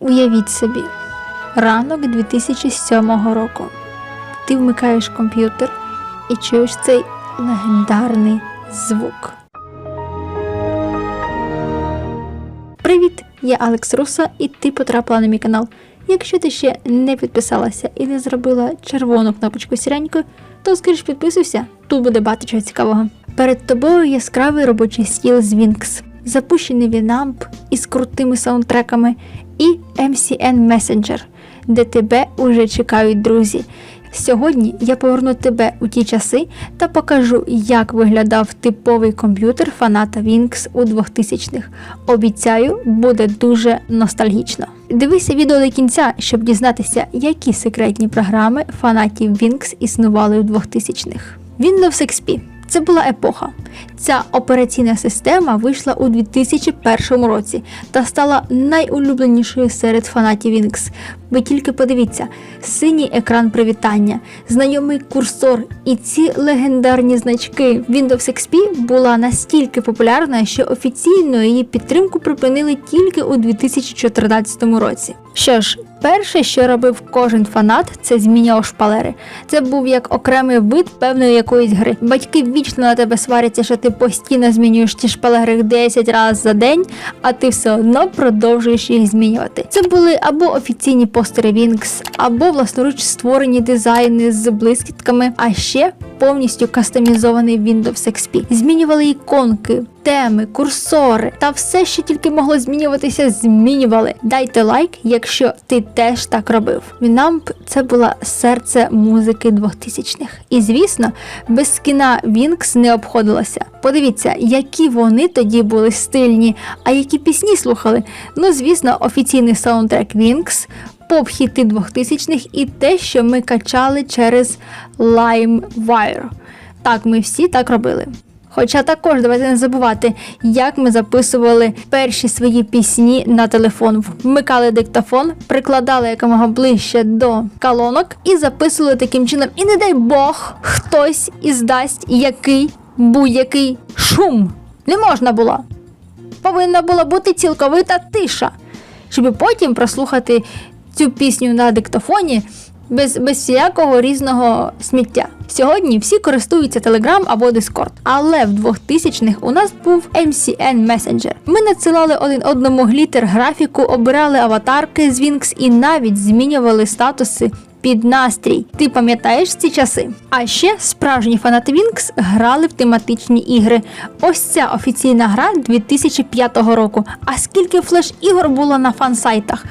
Уявіть собі, ранок 2007 року. Ти вмикаєш комп'ютер і чуєш цей легендарний звук. Привіт! Я Алекс Руса, і ти потрапила на мій канал. Якщо ти ще не підписалася і не зробила червону кнопочку сіренькою, то скоріш підписуйся, тут буде багато чого цікавого. Перед тобою яскравий робочий стіл з Winx, запущений Winamp із крутими саундтреками і MCN Messenger, де тебе уже чекають друзі. Сьогодні я поверну тебе у ті часи та покажу, як виглядав типовий комп'ютер фаната Winx у 2000-х. Обіцяю, буде дуже ностальгічно. Дивися відео до кінця, щоб дізнатися, які секретні програми фанатів Winx існували у 2000-х. Windows XP – це була епоха. Ця операційна система вийшла у 2001 році та стала найулюбленішою серед фанатів Winx. Ви тільки подивіться: синій екран привітання, знайомий курсор і ці легендарні значки. Windows XP була настільки популярна, що офіційно її підтримку припинили тільки у 2014 році. Що ж, перше, що робив кожен фанат, це зміняв шпалери. Це був як окремий вид певної якоїсь гри. Батьки вічно на тебе сваряться, що ти постійно змінюєш ці шпалери 10 разів за день, а ти все одно продовжуєш їх змінювати. Це були або офіційні постери Winx, або власноруч створені дизайни з блискітками, а ще повністю кастомізований Windows XP. Змінювали іконки, теми, курсори та все, що тільки могло змінюватися, змінювали. Дайте лайк, якщо ти теж так робив. Winamp – це була серце музики 2000-х. І звісно, без скіна Winx не обходилося. Подивіться, які вони тоді були стильні, а які пісні слухали. Ну, звісно, офіційний саундтрек Winx, поп-хіти 2000-х і те, що ми качали через LimeWire. Так, ми всі так робили. Хоча також давайте не забувати, як ми записували перші свої пісні на телефон. Вмикали диктофон, прикладали якомога ближче до колонок і записували таким чином. І не дай Бог, хтось іздасть який будь-який шум. Не можна було. Повинна була бути цілковита тиша, щоб потім прослухати цю пісню на диктофоні без, без всякого різного сміття. Сьогодні всі користуються Telegram або Discord, але в 2000-х у нас був MCN Messenger. Ми надсилали один одному глітер графіку, обирали аватарки з Winx і навіть змінювали статуси під настрій. Ти пам'ятаєш ці часи? А ще справжні фанати Winx грали в тематичні ігри. Ось ця офіційна гра 2005 року. А скільки флеш ігор було на фан-сайтах?